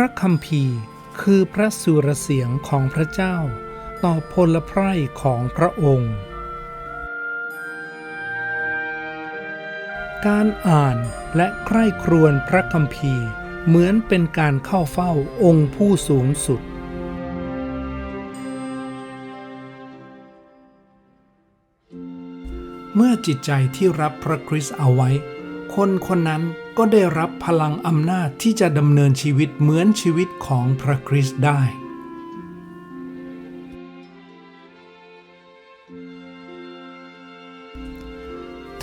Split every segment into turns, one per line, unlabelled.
ระคัมภีร์คือพระสุรเสียงของพระเจ้า ต่อพลไพร่ของพระองค์ การอ่านและใคร่ครวญพระคัมภีร์เหมือนเป็นการเข้าเฝ้าองค์ผู้สูงสุด เมื่อจิตใจที่รับพระคริสต์เอาไว้ คนคนนั้นก็ได้รับพลังอำนาจที่จะดำเนินชีวิตเหมือนชีวิตของพระคริสต์ได้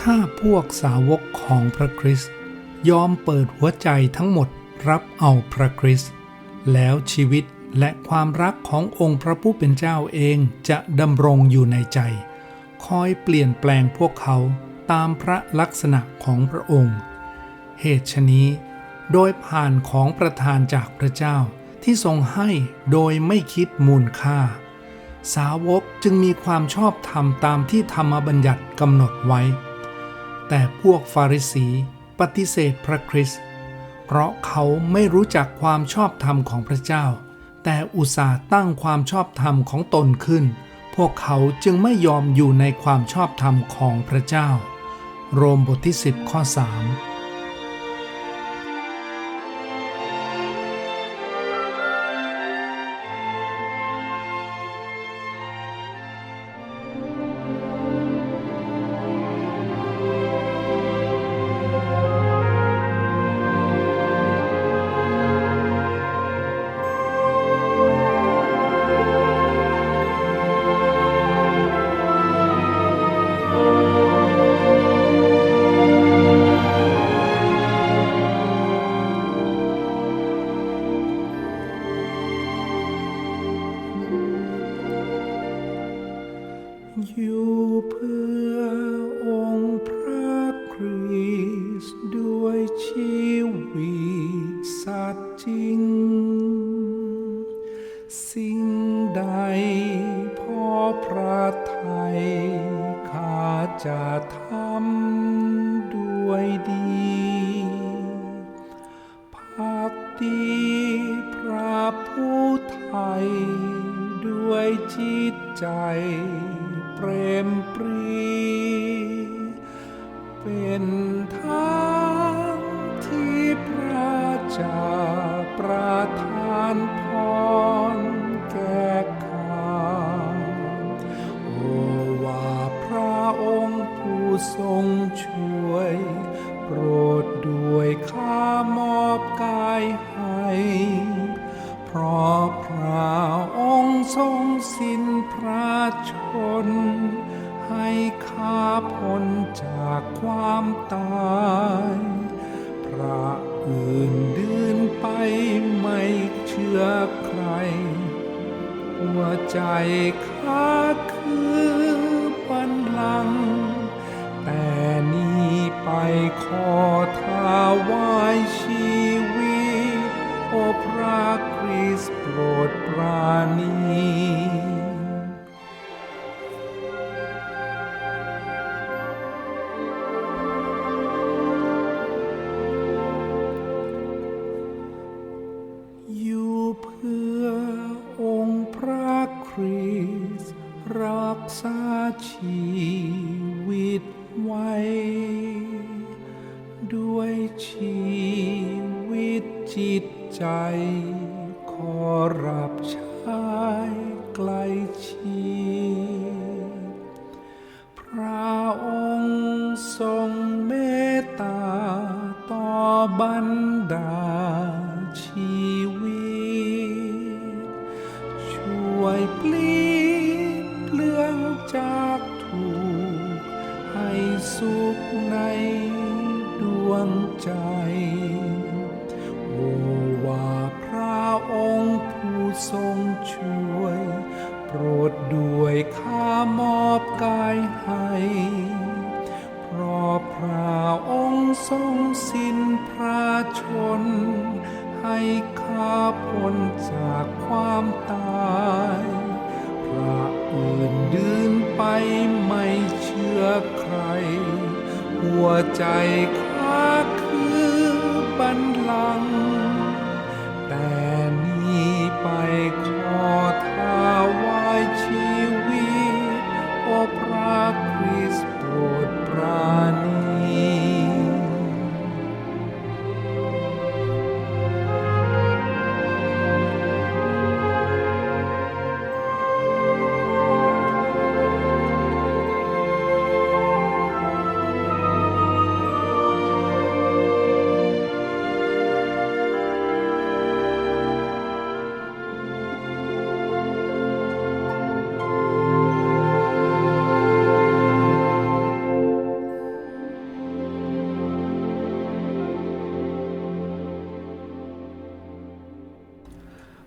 ถ้าพวกสาวกของพระคริสต์ยอมเปิดหัวใจทั้งหมดรับเอาพระคริสต์แล้วชีวิตและความรักขององค์พระผู้เป็นเจ้าเองจะดำรงอยู่ในใจ คอยเปลี่ยนแปลงพวกเขา ตามพระลักษณะของพระองค์ เหตุฉนี้ โดยผ่านของประทานจากพระเจ้าที่ทรงให้โดยไม่คิดมูลค่า สาวกจึงมีความชอบธรรมตามที่ธรรมบัญญัติกำหนดไว้ แต่พวกฟาริสีปฏิเสธพระคริสต์เพราะเขาไม่รู้จักความชอบธรรมของพระเจ้า แต่อุตส่าห์ตั้งความชอบธรรมของตนขึ้น พวกเขาจึงไม่ยอมอยู่ในความชอบธรรมของพระเจ้า โรมบทที่ 10 ข้อ 3 ปรี เป็นทางที่พระเจ้าประทานพรแก่ข้าโอว่าพระองค์ผู้ทรงช่วย โปรดด้วยข้ามอบกายให้เพราะพระองค์ทรงสิ้นพระชน ให้ข้าพ้นจากความตาย พระอื่นดื่นไปไม่เชื่อใคร หัวใจข้าคือบันลัง แต่นี้ไปขอถาวายชีวิต โอพระคริสต์โปรดปราณี พระองค์ทรงเมตตาต่อบร โปรดด้วยข้ามอบกายให้ เพราะพระองค์ทรงสิ้นพระชน ให้ข้าพ้นจากความตาย พระอื่นดื่นไปไม่เชื่อใคร หัวใจข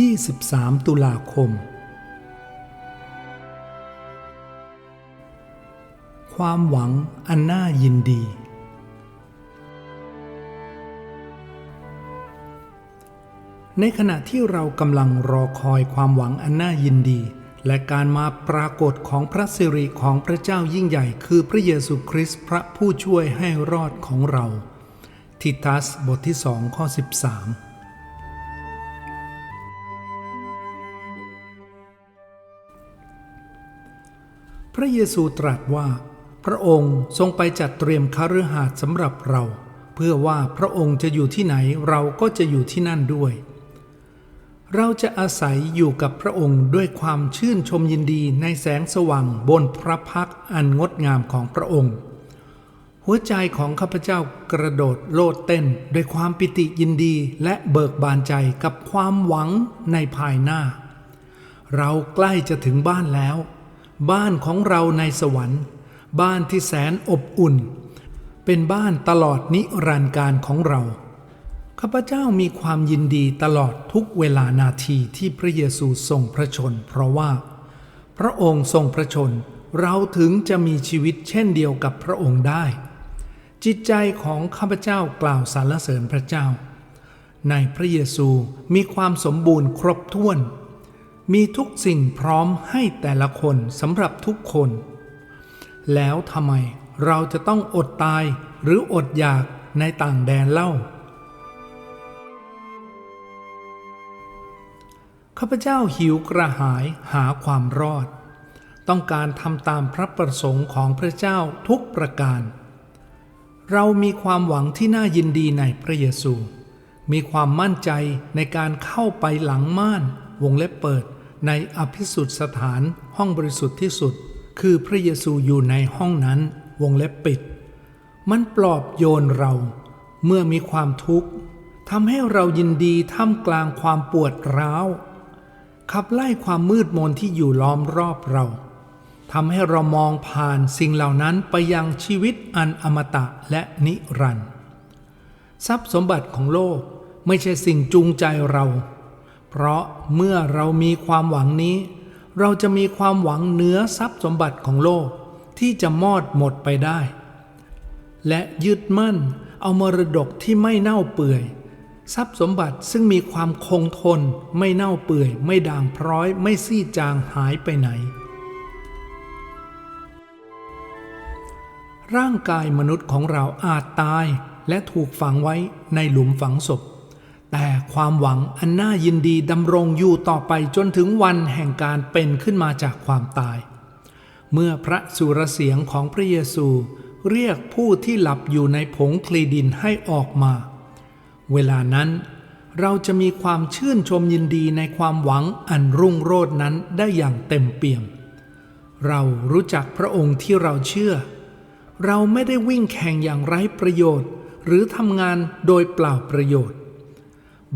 23 ตุลาคม ความหวังอันน่ายินดี ในขณะที่เรากำลังรอคอยความหวังอันน่ายินดี และการมาปรากฏของพระสิริของพระเจ้ายิ่งใหญ่ คือพระเยซูคริสต์พระผู้ช่วยให้รอดของเรา ทิทัสบทที่สองข้อ 13 ระเยซูตรัสว่า พระองค์ทรงไปจัดเตรียมคฤหาสน์สำหรับเรา เพื่อว่าพระองค์จะอยู่ที่ไหนเราก็จะอยู่ที่นั่นด้วย เราจะอาศัยอยู่กับพระองค์ด้วยความชื่นชมยินดีในแสงสว่างบนพระพักอันงดงามของพระองค์ หัวใจของข้าพเจ้ากระโดดโลดเต้นด้วยความปิติยินดีและเบิกบานใจกับความหวังในภายหน้า เราใกล้จะถึงบ้านแล้ว บ้านของเราในสวรรค์ บ้านที่แสนอบอุ่น เป็นบ้านตลอดนิรันดร์การของเราข้าพเจ้ามีความยินดีตลอดทุกเวลานาทีที่พระเยซูทรงพระชน เพราะว่า พระองค์ทรงพระชน เราถึงจะมีชีวิตเช่นเดียวกับพระองค์ได้ จิตใจของข้าพเจ้ากล่าวสรรเสริญพระเจ้า ในพระเยซูมีความสมบูรณ์ครบถ้วน มีทุกสิ่งพร้อมให้แต่ละคนสำหรับทุกคน แล้วทำไมเราจะต้องอดตายหรืออดอยากในต่างแดนเล่า ข้าพเจ้าหิวกระหายหาความรอด ต้องการทำตามพระประสงค์ของพระเจ้าทุกประการ เรามีความหวังที่น่ายินดีในพระเยซู มีความมั่นใจในการเข้าไปหลังม่านวงเล็บเปิด ในอภิสุทธสถานห้องบริสุทธิ์ที่สุด คือพระเยซูอยู่ในห้องนั้นวงเล็บปิด มันปลอบโยนเราเมื่อมีความทุกข์ทำให้เรายินดีท่ามกลางความปวดร้าว ขับไล่ความมืดมนที่อยู่ล้อมรอบเราทำให้เรามองผ่านสิ่งเหล่านั้นไปยังชีวิตอันอมตะและนิรันดร์ทรัพย์สมบัติของโลกไม่ใช่สิ่งจูงใจเรา เพราะเมื่อเรามีความหวังนี้ เราจะมีความหวังเหนือทรัพย์สมบัติของโลกที่จะมอดหมดไปได้ และยึดมั่นเอามรดกที่ไม่เน่าเปื่อย ทรัพย์สมบัติซึ่งมีความคงทนไม่เน่าเปื่อย ไม่ด่างพร้อย ไม่ซี่จางหายไปไหน ร่างกายมนุษย์ของเราอาจตายและถูกฝังไว้ในหลุมฝังศพ แต่ความหวังอันน่ายินดีดำรงอยู่ต่อไปจนถึงวันแห่งการเป็นขึ้นมาจากความตาย เมื่อพระสุรเสียงของพระเยซูเรียกผู้ที่หลับอยู่ในผงคลีดินให้ออกมา เวลานั้นเราจะมีความชื่นชมยินดีในความหวังอันรุ่งโรจน์นั้นได้อย่างเต็มเปี่ยม เรารู้จักพระองค์ที่เราเชื่อ เราไม่ได้วิ่งแข่งอย่างไร้ประโยชน์ หรือทำงานโดยเปล่าประโยชน์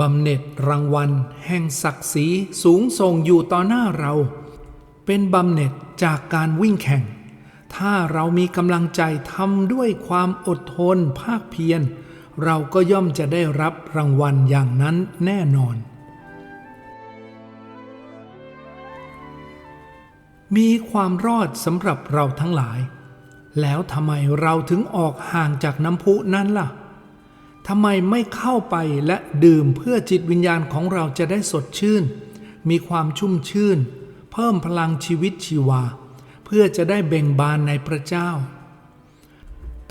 บำเหน็จรางวัล แห่งศักดิ์ศรีสูงส่งอยู่ต่อหน้าเรา เป็นบำเหน็จจากการวิ่งแข่ง ถ้าเรามีกำลังใจทำด้วยความอดทนภาคเพียร เราก็ย่อมจะได้รับรางวัลอย่างนั้นแน่นอน มีความรอดสำหรับเราทั้งหลาย แล้วทำไมเราถึงออกห่างจากน้ำพุนั้นล่ะ ทำไมไม่เข้าไปและดื่มเพื่อจิตวิญญาณของเราจะได้สดชื่น มีความชุ่มชื่น เพิ่มพลังชีวิตชีวา เพื่อจะได้เบ่งบานในพระเจ้า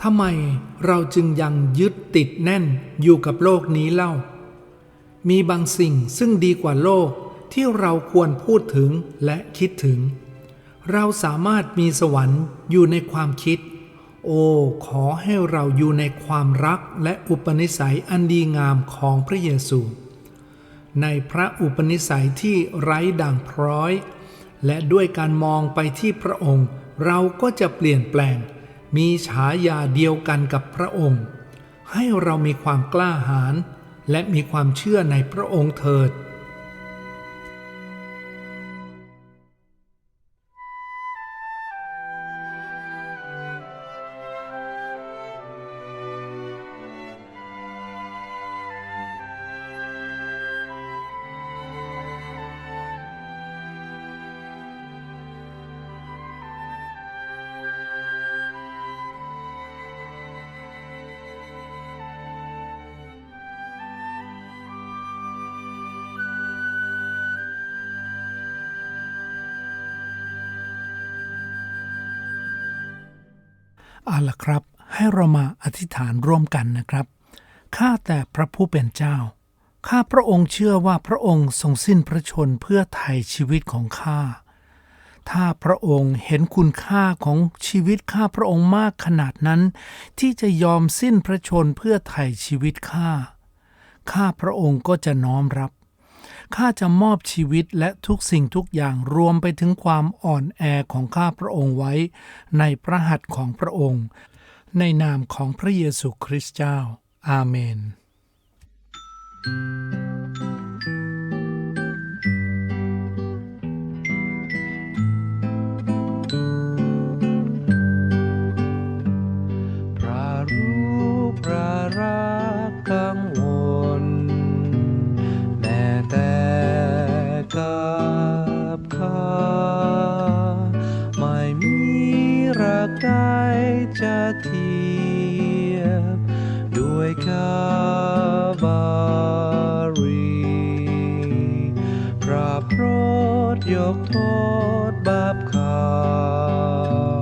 ทำไมเราจึงยังยึดติดแน่นอยู่กับโลกนี้เล่า มีบางสิ่งซึ่งดีกว่าโลกที่เราควรพูดถึงและคิดถึง เราสามารถมีสวรรค์อยู่ในความคิด โอ้ ขอให้เราอยู่ในความรักและอุปนิสัยอันดีงามของพระเยซู ในพระอุปนิสัยที่ไร้ด่างพร้อย และด้วยการมองไปที่พระองค์ เราก็จะเปลี่ยนแปลง มีฉายาเดียวกันกับพระองค์ ให้เรามีความกล้าหาญและมีความเชื่อในพระองค์เถิด เอาละครับ ให้เรามาอธิษฐานร่วมกันนะครับข้าแต่พระผู้เป็นเจ้า ข้าพระองค์เชื่อว่าพระองค์ทรงสิ้นพระชนเพื่อไถ่ชีวิตของข้า ถ้าพระองค์เห็นคุณค่าของชีวิตข้าพระองค์มากขนาดนั้น ที่จะยอมสิ้นพระชนเพื่อไถ่ชีวิตข้า ข้าพระองค์ก็จะน้อมรับ ข้าจะมอบชีวิตและทุกสิ่งทุกอย่างรวมไปถึงความอ่อนแอของข้าพระองค์ไว้ ในพระหัตถ์ของพระองค์ ในนามของพระเยซูคริสต์เจ้า อาเมน
ยกโทษบาปข้า